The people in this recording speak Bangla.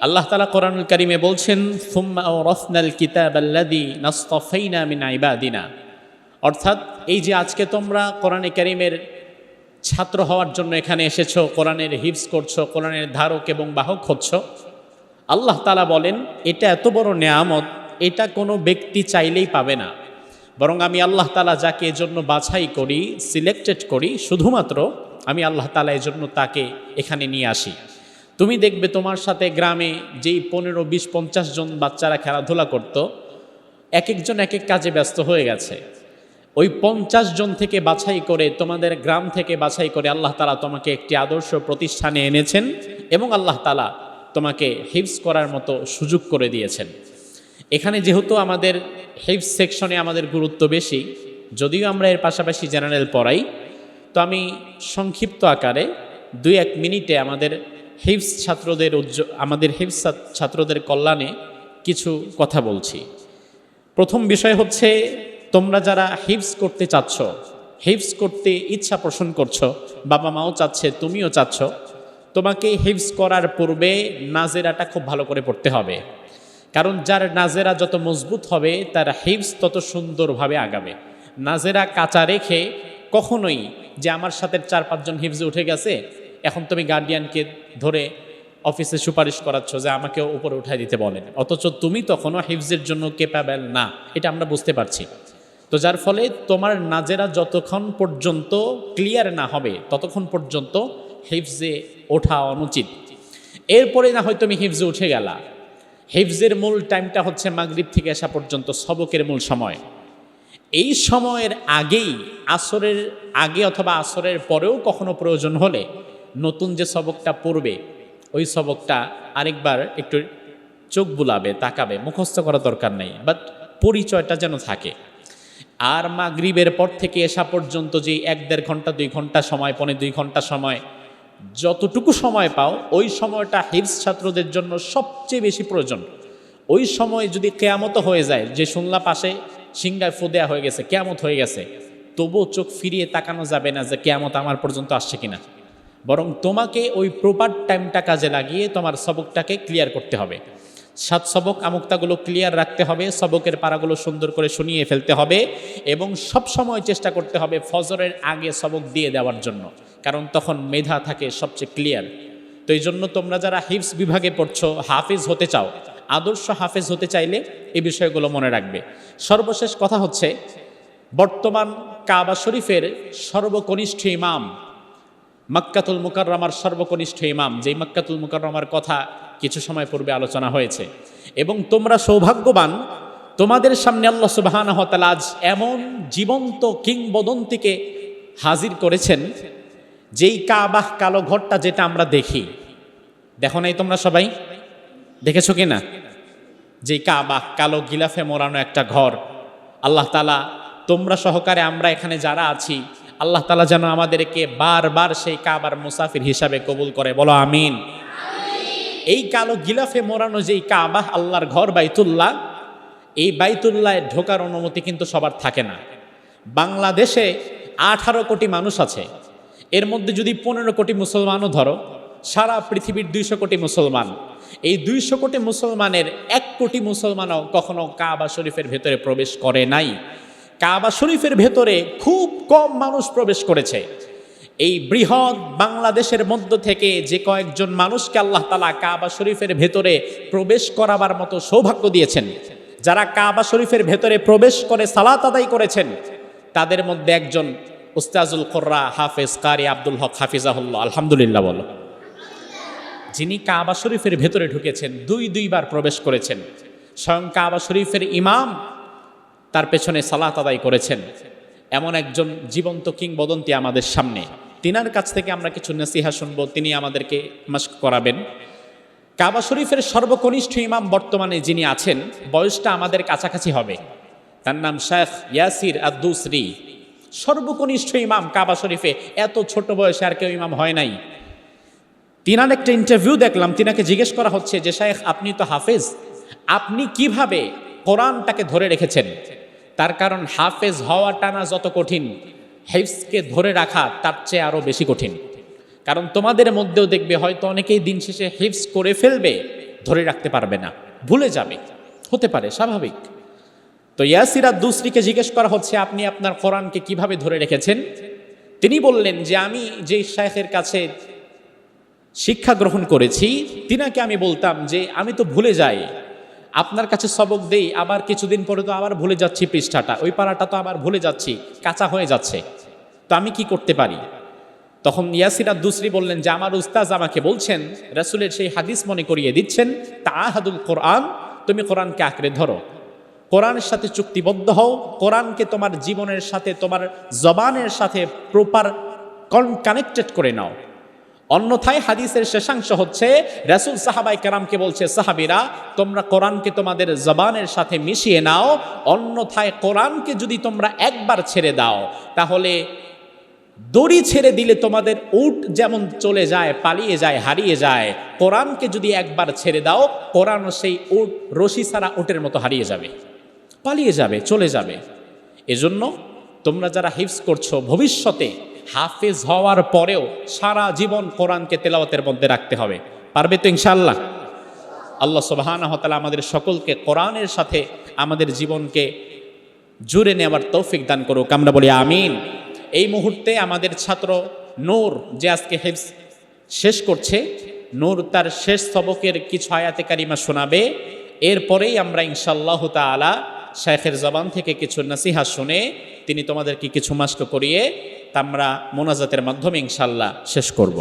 আল্লাহ তালা কোরআনুল কারিমে বলছেন ও রফনাল কিতাব অর্থাৎ এই যে আজকে তোমরা কোরআনে কারিমের ছাত্র হওয়ার জন্য এখানে এসেছ, কোরআনের হিপস করছ, কোরআনের ধারক এবং বাহক হচ্ছ, আল্লাহ তালা বলেন, এটা এত বড় নেয়ামত, এটা কোনো ব্যক্তি চাইলেই পাবে না। বরং আমি আল্লাহ তালা যাকে এজন্য বাছাই করি, সিলেক্টেড করি, শুধুমাত্র আমি আল্লাহ তালা এজন্য তাকে এখানে নিয়ে আসি। তুমি দেখবে তোমার সাথে গ্রামে যেই পনেরো, বিশ, পঞ্চাশ জন বাচ্চারা খেলাধুলা করত, এক একজন এক এক কাজে ব্যস্ত হয়ে গেছে। ওই পঞ্চাশ জন থেকে বাছাই করে, তোমাদের গ্রাম থেকে বাছাই করে আল্লাহ তালা তোমাকে একটি আদর্শ প্রতিষ্ঠানে এনেছেন এবং আল্লাহ তালা তোমাকে হিপস করার মতো সুযোগ করে দিয়েছেন। এখানে যেহেতু আমাদের হিপস সেকশনে আমাদের গুরুত্ব বেশি, যদিও আমরা এর পাশাপাশি জেনারেল পড়াই, তো আমি সংক্ষিপ্ত আকারে দুই এক মিনিটে আমাদের হিপস ছাত্রদের আমাদের হিপস ছাত্রদের কল্যাণে কিছু কথা বলছি। প্রথম বিষয় হচ্ছে, তোমরা যারা হিপস করতে চাচ্ছ হিপস করতে ইচ্ছা পোষণ করছ বাবা মাও চাচ্ছে, তুমিও চাচ্ছ, তোমাকে হিপস করার পূর্বে নাজেরাটা খুব ভালো করে পড়তে হবে। কারণ যার নাজেরা যত মজবুত হবে, তার হিপস তত সুন্দরভাবে আগাবে। নাজেরা কাঁচা রেখে কখনোই যে আমার সাথে চার পাঁচজন হিপসে উঠে গেছে এখন তুমি গার্ডিয়ানকে ধরে অফিসে সুপারিশ করাচ্ছ যে আমাকে উপরে উঠাই দিতে বলেন। অথচ তুমি তখনও হিফজের জন্য কেপাবেল না, এটা আমরা বুঝতে পারছি। তো যার ফলে তোমার নাজেরা যতক্ষণ পর্যন্ত ক্লিয়ার না হবে, ততক্ষণ পর্যন্ত হিফজে ওঠা অনুচিত। এরপরে না হয় তুমি হিফজে উঠে গেলা। হিফজের মূল টাইমটা হচ্ছে মাগরিব থেকে আসা পর্যন্ত, সবকের মূল সময়। এই সময়ের আগেই, আসরের আগে অথবা আসরের পরেও কখনো প্রয়োজন হলে নতুন যে সবকটা পড়বে, ওই সবকটা আরেকবার একটু চোখ বুলাবে, তাকাবে, মুখস্থ করা দরকার নেই বাট পরিচয়টা যেন থাকে। আর মা মাগরিবের পর থেকে এসা পর্যন্ত যে এক দেড় ঘণ্টা, দুই ঘণ্টা সময়, পনে দুই ঘণ্টা সময়, যতটুকু সময় পাও, ওই সময়টা হিপস ছাত্রদের জন্য সবচেয়ে বেশি প্রয়োজন। ওই সময় যদি কেয়ামত হয়ে যায়, যে শুনলা পাশে সিংগায় ফু দেয়া হয়ে গেছে, কেয়ামত হয়ে গেছে, তবুও চোখ ফিরিয়ে তাকানো যাবে না যে কেয়ামত আমার পর্যন্ত আসছে কিনা। বরং তোমাকে ওই প্রপার টাইমটা কাজে লাগিয়ে তোমার সবকটাকে ক্লিয়ার করতে হবে। সাত সবক আমুক্তাগুলো ক্লিয়ার রাখতে হবে, সবকের পাড়াগুলো সুন্দর করে শুনিয়ে ফেলতে হবে এবং সব সময় চেষ্টা করতে হবে ফজরের আগে সবক দিয়ে দেওয়ার জন্য, কারণ তখন মেধা থাকে সবচেয়ে ক্লিয়ার তো এই জন্য তোমরা যারা হিপস বিভাগে পড়ছো, হাফিজ হতে চাও, আদর্শ হাফেজ হতে চাইলে এই বিষয়গুলো মনে রাখবে। সর্বশেষ কথা হচ্ছে, বর্তমান কাবা শরীফের সর্বকনিষ্ঠ ইমাম মক্কাতুল মুকাররমার সর্বকনিষ্ঠ ইমাম, যেই মক্কাতুল মুকাররমার কথা কিছু সময় পূর্বে আলোচনা হয়েছে। এবং তোমরা সৌভাগ্যবান, তোমাদের সামনে আল্লাহ সুবাহান হতাল আজ এমন জীবন্ত কিংবদন্তিকে হাজির করেছেন, যেই কাবাহ কালো ঘরটা যেটা আমরা দেখি। দেখো নাই তোমরা সবাই? দেখেছ কি না যেই কাবাহ কালো গিলাফে মোড়ানো একটা ঘর। আল্লাহ তালা তোমরা সহকারে আমরা এখানে যারা আছি আল্লাহ তালা যেন আমাদেরকে বারবার সেই কাবার মুসাফির হিসাবে কবুল করে। বলো আমিন। এই কালো গিলাফে মোড়ানো যেই কাবাহ আল্লাহর ঘর বাইতুল্লাহ এই বাইতুল্লায় ঢোকার অনুমতি কিন্তু সবার থাকে না। বাংলাদেশে আঠারো কোটি মানুষ আছে। এর মধ্যে যদি পনেরো কোটি মুসলমানও ধরো সারা পৃথিবীর দুইশো কোটি মুসলমান। এই দুইশো কোটি মুসলমানের এক কোটি মুসলমানও কখনো কাবা শরীফের ভেতরে প্রবেশ করে নাই। কাবা শরীফের ভেতরে খুব কম মানুষ প্রবেশ করেছে। এই বৃহৎ বাংলাদেশের মধ্য থেকে যে কয়েকজন মানুষকে আল্লাহ তালা কাবা শরীফের ভেতরে প্রবেশ করাবার মতো সৌভাগ্য দিয়েছেন। যারা কাবা শরীফের ভেতরে প্রবেশ করে সালাত আদায় করেছেন, তাদের মধ্যে একজন উস্তাজুল কোর্রা হাফেজ কারি আব্দুল হক হাফিজাহুল্লাহ। আলহামদুলিল্লাহ বলো। যিনি কাবা শরীফের ভেতরে ঢুকেছেন, দুই দুইবার প্রবেশ করেছেন। স্বয়ং কাবা শরীফের ইমাম তার পেছনে সালাত আদায় করেছেন। এমন একজন জীবন্ত কিংবদন্তি আমাদের সামনে। তিনার কাছ থেকে আমরা কিছু নসিহা শুনব, তিনি আমাদেরকে মাস্ক করাবেন। কাবা শরীফের সর্বকনিষ্ঠ ইমাম বর্তমানে যিনি আছেন, বয়সটা আমাদের কাছাকাছি হবে। তার নাম শেখ ইয়াসির আদুসরি। সর্বকনিষ্ঠ ইমাম কাবা শরীফে এত ছোট বয়সে আর কেউ ইমাম হয় নাই। তিনার একটা ইন্টারভিউ দেখলাম, তিনাকে জিজ্ঞেস করা হচ্ছে যে, শেখ, আপনি তো হাফেজ। আপনি কীভাবে কোরআনটাকে ধরে রেখেছেন? তার কারণ হাফেজ হওয়া টানা যত কঠিন হেফসকে ধরে রাখা তার চেয়ে আরও বেশি কঠিন। কারণ তোমাদের মধ্যেও দেখবে হয়তো অনেকেই দিন শেষে হিফস করে ফেলবে, ধরে রাখতে পারবে না, ভুলে যাবে। হতে পারে, স্বাভাবিক। তো ইয়াসিরা দুসরিকে জিজ্ঞেস করা হচ্ছে, আপনি আপনার কোরআনকে কীভাবে ধরে রেখেছেন? তিনি বললেন যে, আমি যে শায়েখের কাছে শিক্ষা গ্রহণ করেছি, তিনাকে আমি বলতাম যে, আমি তো ভুলে যাই আপনার কাছে সবক দেই, আবার কিছুদিন পরে তো আবার ভুলে যাচ্ছি পৃষ্ঠাটা। ওই পাড়াটা তো আবার ভুলে যাচ্ছি, কাঁচা হয়ে যাচ্ছে। তো আমি কি করতে পারি? তখন ইয়াসিরাত দুসরি বললেন, যে আমার উস্তাজ আমাকে বলছেন, রাসুলের সেই হাদিস মনে করিয়ে দিচ্ছেন তাহাদুল কোরআন, তুমি কোরআনকে আঁকড়ে ধরো। কোরআনের সাথে চুক্তিবদ্ধ হও, কোরআনকে তোমার জীবনের সাথে, তোমার জবানের সাথে প্রপার কানেক্টেড করে নাও। অন্যথায় হাদিসের শেষাংশ হচ্ছে, রাসুল সাহাবাই কেরামকে বলছে, সাহাবিরা, তোমরা কোরআনকে তোমাদের জবানের সাথে মিশিয়ে নাও, অন্যথায় কোরআনকে যদি তোমরা একবার ছেড়ে দাও, তাহলে দড়ি ছেড়ে দিলে তোমাদের উট যেমন চলে যায়, পালিয়ে যায়, হারিয়ে যায়। কোরআনকে যদি একবার ছেড়ে দাও কোরআনও সেই উট, রশি ছাড়া উটের মতো হারিয়ে যাবে, পালিয়ে যাবে, চলে যাবে। এজন্য তোমরা যারা হিফস করছ, ভবিষ্যতে হাফেজ হওয়ার পরেও সারা জীবন কোরআনকে তেলাওয়াতের মধ্যে রাখতে হবে। পারবে তো ইনশাল্লাহ আল্লাহ হতালা আমাদের সকলকে কোরআনের সাথে আমাদের জীবনকে জুড়ে নেওয়ার তৌফিক দান করুক। আমরা বলি আমিন। এই মুহূর্তে আমাদের ছাত্র নূর যে আজকে হেফস শেষ করছে, নূর তার শেষ সবকের কিছু আয়াতে কারিমা শোনাবে। এরপরেই আমরা ইনশাল্লাহ তালা শেখের জবান থেকে কিছু নাসিহা শুনে তিনি তোমাদেরকে কিছু মাস্ক করিয়ে আমরা মোনাজাতের মাধ্যমে ইনশাল্লাহ শেষ করব।